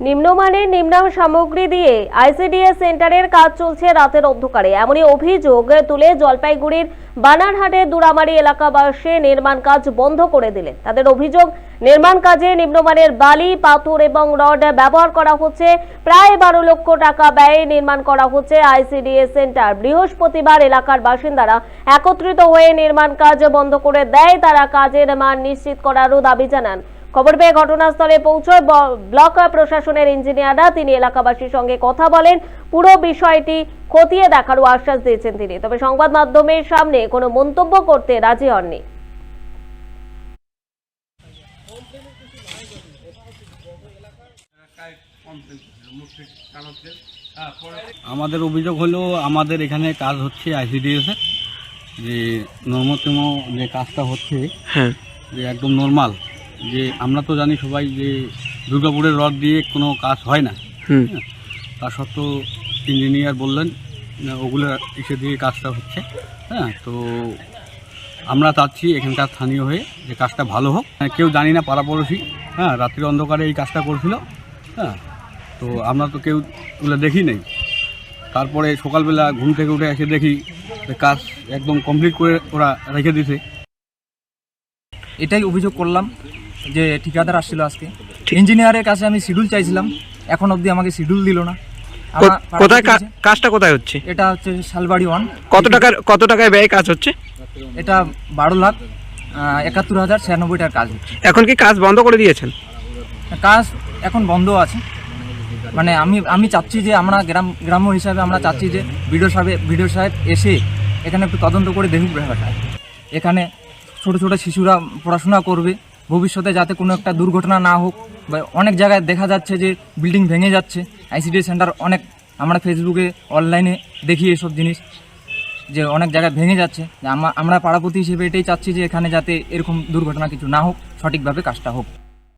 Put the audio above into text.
নিম্নমানের নিম্ন সামগ্রী দিয়ে আইসিডিএস সেন্টারের কাজ চলছে রাতের অন্ধকারে। এমনই অভিযোগ তুলে জলপাইগুড়ির বানারহাটে দুরামারি এলাকাবাসী নির্মাণ কাজ বন্ধ করে দিলেন। তাদের অভিযোগ, নির্মাণ কাজে নিম্নমানের বালি, পাথর এবং রড ব্যবহার করা হচ্ছে। প্রায় বারো লক্ষ টাকা ব্যয়ে নির্মাণ করা হচ্ছে আইসিডিএস সেন্টার। বৃহস্পতিবার এলাকার বাসিন্দারা একত্রিত হয়ে নির্মাণ কাজ বন্ধ করে দেয়। তারা কাজের মান নিশ্চিত করারও দাবি জানান। খবর পেয়ে ঘটনাস্থলে পৌঁছয় ব্লক প্রশাসনের ইঞ্জিনিয়াররা। তিনি এলাকাবাসীর সঙ্গে কথা বলেন। পুরো বিষয়টি খতিয়ে দেখারও আশ্বাস দিয়েছেন তিনি। তবে সংবাদ মাধ্যমের সামনে কোনো মন্তব্য করতে রাজি হননি। আমাদের অভিযোগ হলো আমাদের এখানে কাজ হচ্ছে আইসিডিএস এর যে নর্মতম যে কাজটা হচ্ছে হ্যাঁ। যে একদম নর্মাল। যে আমরা তো জানি সবাই যে দুর্গাপুরের রড দিয়ে কোনো কাজ হয় না। হুম। তা সত্ত্বেও ইঞ্জিনিয়ার বললেন ওগুলো এসে দিয়ে কাজটা হচ্ছে। হ্যাঁ তো আমরা চাচ্ছি এখানকার স্থানীয় হয়ে যে কাজটা ভালো হোক। হ্যাঁ, কেউ জানি না পাড়াপড়শি। হ্যাঁ রাত্রির অন্ধকারে এই কাজটা করছিল। হ্যাঁ তো আমরা তো কেউ ওগুলো দেখি নেই। তারপরে সকালবেলা ঘুম থেকে উঠে এসে দেখি যে কাজ একদম কমপ্লিট করে ওরা রেখে দিছে। এটাই অভিযোগ করলাম। যে ঠিকাদার আসছিল আজকে। ইঞ্জিনিয়ারের কাছে আমি শিডিউল চাইছিলাম এখন অবধি আমাকে শিডিউল দিল না। আমার কোথায় কা- কাজটা কোথায় হচ্ছে? এটা হচ্ছে শালবাড়ি ওয়ান কত টাকার কত টাকায় ব্যয় কাজ হচ্ছে? এটা বারো লাখ আহ, একাত্তর হাজার ছিয়ানব্বই টাকার কাজ হচ্ছে। এখন কি কাজ বন্ধ করে দিয়েছেন? কাজ এখন বন্ধ আছে। মানে আমি আমি চাচ্ছি যে আমরা গ্রাম গ্রাম্য হিসাবে আমরা চাচ্ছি যে বিডিও সাহেব বিডিও সাহেব এসে এখানে একটু তদন্ত করে দেখুক ব্যাপারটা। এখানে ছোট ছোট শিশুরা পড়াশোনা করবে। ভবিষ্যতে যাতে কোনো একটা দুর্ঘটনা না হোক বা অনেক জায়গায় দেখা যাচ্ছে যে বিল্ডিং ভেঙে যাচ্ছে আইসিডি সেন্টার অনেক আমরা ফেসবুকে অনলাইনে দেখি এসব জিনিস, যে অনেক জায়গায় ভেঙে যাচ্ছে। আমরা পাড়াপতি হিসেবে এটাই চাচ্ছি যে এখানে যাতে এরকম দুর্ঘটনা কিছু না হোক, সঠিকভাবে কাজটা হোক।